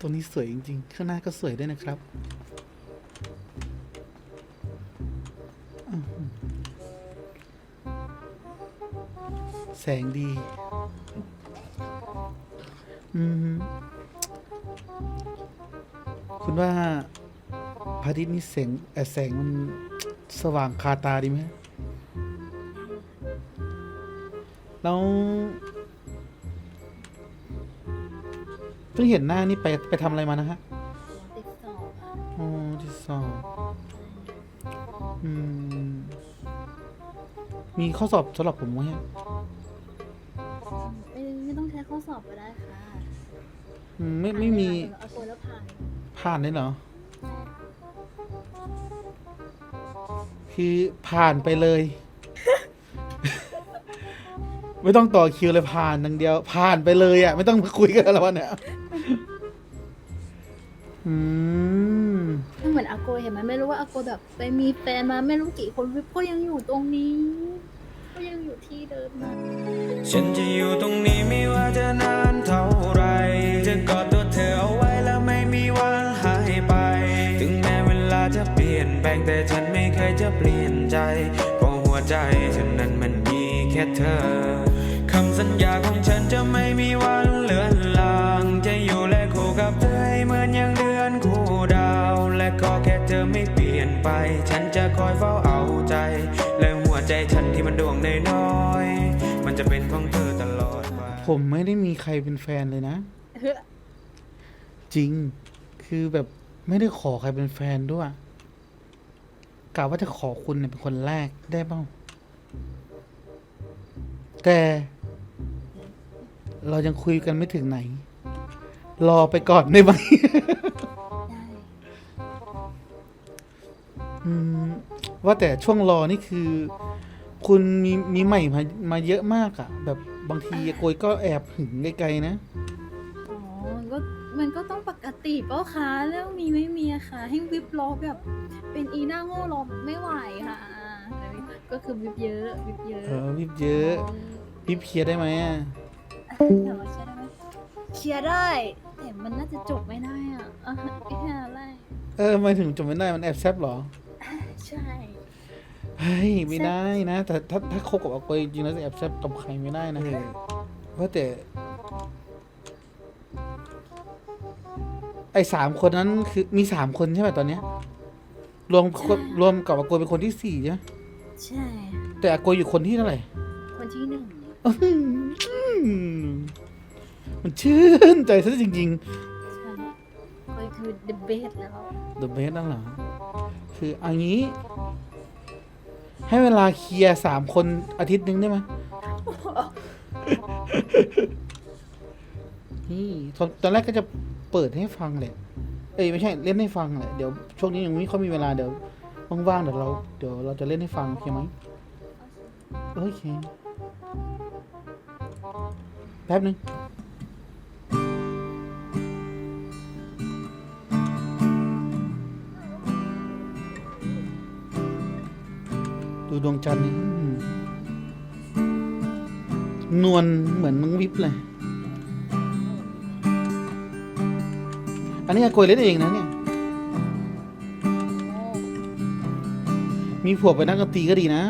ตรงนี้สวยจริงๆ ข้างหน้าก็สวยด้วยนะครับ แสงดี อืม คุณว่าพระอาทิตย์นี่แสงแสงมันสว่างคาตาดีไหม แล้วเพิ่งเห็นหน้านี่ไปไปทำอะไรมานะฮะติดสอบอะอ๋อที่สอบอืมมีข้อสอบสำหรับผมไหมฮะไม่ไม่ต้องใช้ข้อสอบก็ได้ค่ะอืมไม่ไม่มี เอาตัวแล้วผ่านผ่านเลยเหรอ คือผ่านไปเลย ไม่ต้องต่อคิวเลยผ่านดังเดียว ผ่านไปเลยอะ ไม่ต้องมาคุยกันแล้ววันเนี่ยอืมไม่เหมือนอาโกยเห็นไหมไม่รู้ว่าอาโกยแบบไปมีแฟนมาไม่รู้กี่คนวิปก็ยังอยู่ตรงนี้ ก็ยังอยู่ที่เดิมนะฉันจะอยู่ตรงนี้ไม่ว่าจะนานเท่าไร จะกอดตัวเธอเอาไว้แล้วไม่มีวันหายไป ถึงแม้เวลาจะเปลี่ยนแปลงแต่ฉันไม่เคยจะเปลี่ยนใจ เพราะหัวใจฉันนั้นมันมีแค่เธอ นดวงน้อยๆมันจะเป็นของเธอตลอดไป ผมไม่ได้มีใครเป็นแฟนเลยนะ เฮ้ยจริง คือแบบไม่ได้ขอใครเป็นแฟนด้วยกะว่าจะขอคุณเนี่ยเป็นคนแรกได้เปล่าแต่ เรายังคุยกันไม่ถึงไหน รอไปก่อนได้ไหม ได้อืมว่าแต่ช่วงรอนี่คือ คุณมีมีใหม่มามาเยอะมากอะแบบบางทีโกยก็แอบหึงไกลๆนะ อ๋อก็มันก็ต้องปกติเปล่าคะเรื่องมีไม่มีอะค่ะ ให้วิปรอแบบ เป็นอีหน้าโง่รอไม่ไหวค่ะแต่วิปก็คือวิปเยอะวิปเยอะเออวิบเยอะวิบเคลียร์ได้ไหมอะถามว่าเคลียร์ได้ไหมเคลียร์ได้ แต่มันน่าจะจบไม่ได้อะอะไม่ใช่อะไรเออหมายถึงจำไม่ได้มันแอบแซบเหรอ ใช่ เฮ้ยไม่ได้นะ แต่ถ้าถ้าคบกับอาโกยจริงๆแล้วจะแอบแซบกับใครไม่ได้นะว่าแต่ ไอ้สามคนนั้นคือมีสามคนใช่ไหมตอนเนี้ย รวมคนรวมกับอาโกยเป็นคนที่สี่ใช่ไหมใช่ แต่อาโกยอยู่คนที่เท่าไหร่ คนที่หนึ่งอื้อหือมันชื่นใจซะจริงใช่ก็คือ the best แล้วๆ The best นั่นเหรอคือเอันนี้ ให้เวลาเคลียร์สามคนอาทิตย์หนึ่งได้ไหม นี่ตอนตอนแรกก็จะเปิดให้ฟังแหละ เอ้ยไม่ใช่เล่นให้ฟังแหละ เดี๋ยวช่วงนี้ยังไม่ค่อยมีเวลาเดี๋ยวว่างๆเดี๋ยวเราเดี๋ยวเราจะเล่นให้ฟังโอเคไหมโอเค แป๊บนึง ดูดวงจันทร์นี่นวลเหมือนมังวิบเลย อันนี้อากยเล่นเองนะเนี่ย มีผัวไปนักดนตรีก็ดีนะ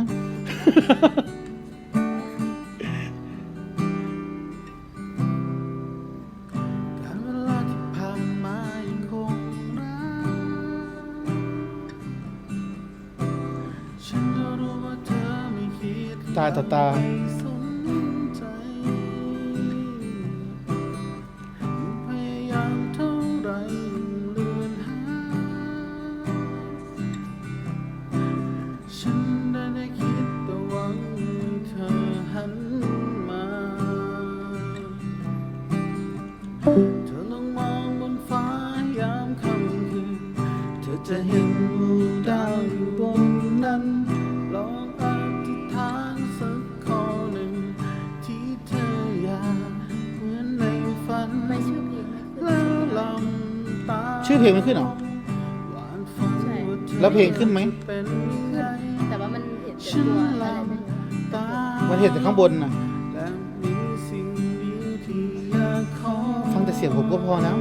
ตาต่อตาจพยายามเท่าไรเลือนหาฉันได้ได้คิดแต่หวังเธอหันมา เธอลองมองบนฟ้ายามค่ำคืน เธอจะเห็นดาวอยู่บนนั้นลอง ชื่อเพลงมันขึ้นหรอแล้วเพลงขึ้นไหม ขึ้นแต่ว่ามันเห็นแต่ตัวมันเห็นแต่ข้างบนนะฟังแต่เสียงผมก็พอแล้ว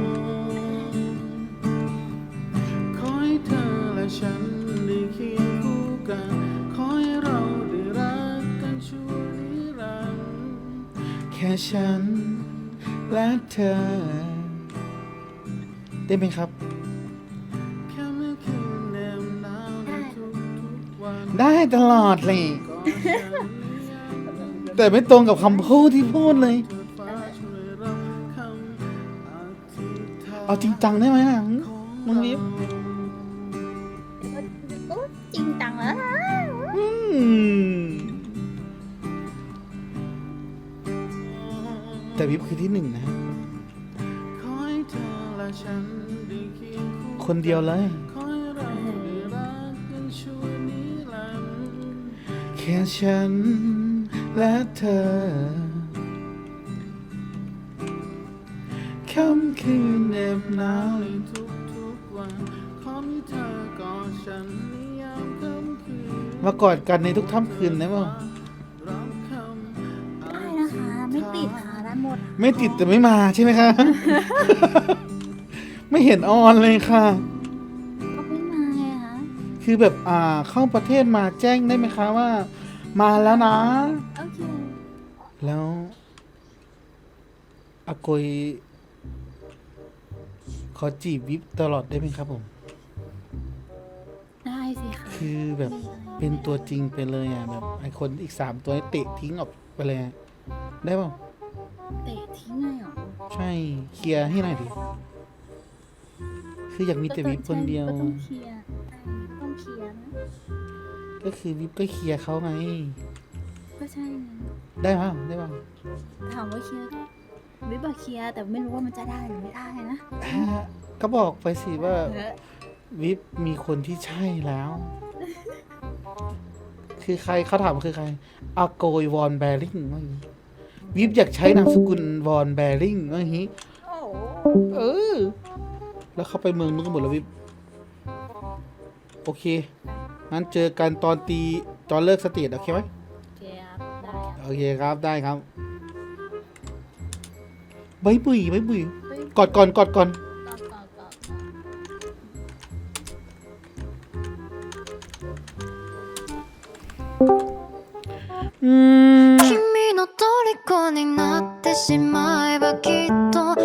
แค่ฉันและเธอ วในทุกๆวันได้ตลอดเลย แต่ไม่ตรงกับคำพูดที่พูดเลย เอาจริงจังได้ไหมอะมึงวิบโอ้จริงจังแล้วนะอืมแต่วิบคือที่หนึ่งนะ คนเดียวเลย แค่ฉันและเธอค่ำคืนเหน็บหนาวในทุกๆวันขอมีเธอกอดฉันในยามค่ำคืนมากอดกันในทุกค่ำคืนได้ป่ะได้นะคะ ไม่ติดค่ะได้หมด ไม่ติดแต่ไม่มาใช่ไหมคะ ไม่เห็นออนเลยค่ะก็ไม่มาไงคะคือแบบอ่าเข้าประเทศมาแจ้งได้ไหมคะว่า มาแล้วนะ โอเคแล้วอากยขอจีบวิบตลอดได้ไหมครับผม ได้สิค่ะคือแบบเป็นตัวจริงไปเลยอะแบบไอคนอีกสามตัวนี้เตะทิ้งออกไปเลยอะได้เปล่าเตะทิ้งเลยเหรอ ใช่เคลียร์ให้หน่อยดิ คืออยากมีแต่วิบคนเดียว ก็ต้องเคลียร์ต้องเคลียร์นะก็คือวิบก็เคลียร์เขาไง ก็ใช่ไงได้เปล่าได้เปล่าถามว่าเคลียร์วิบบอกเคลียร์แต่ไม่รู้ว่ามันจะได้หรือไม่ได้นะอ่าก็บอกไปสิว่าเออวิบมีคนที่ใช่แล้ว คือใครเขาถามคือใครอาโกยวอนแบริ่งว่าอย่างงี้วิบอยากใช้นามสกุลวอนแบริ่งว่าอย่างงี้โอ้โหเออ แล้วเขาไปเมืองนู้นกันหมดแล้ววิบ โอเค งั้นเจอกันตอนตีตอนเลิกสตรีทโอเคไหม เคลียร์ได้อะ โอเคครับได้ครับใบายบุยใบายบุย เฮ้ย กอดก่อนกอดก่อน ก็ก็ก็ก็ อืม 君の虜になってしまえばきっと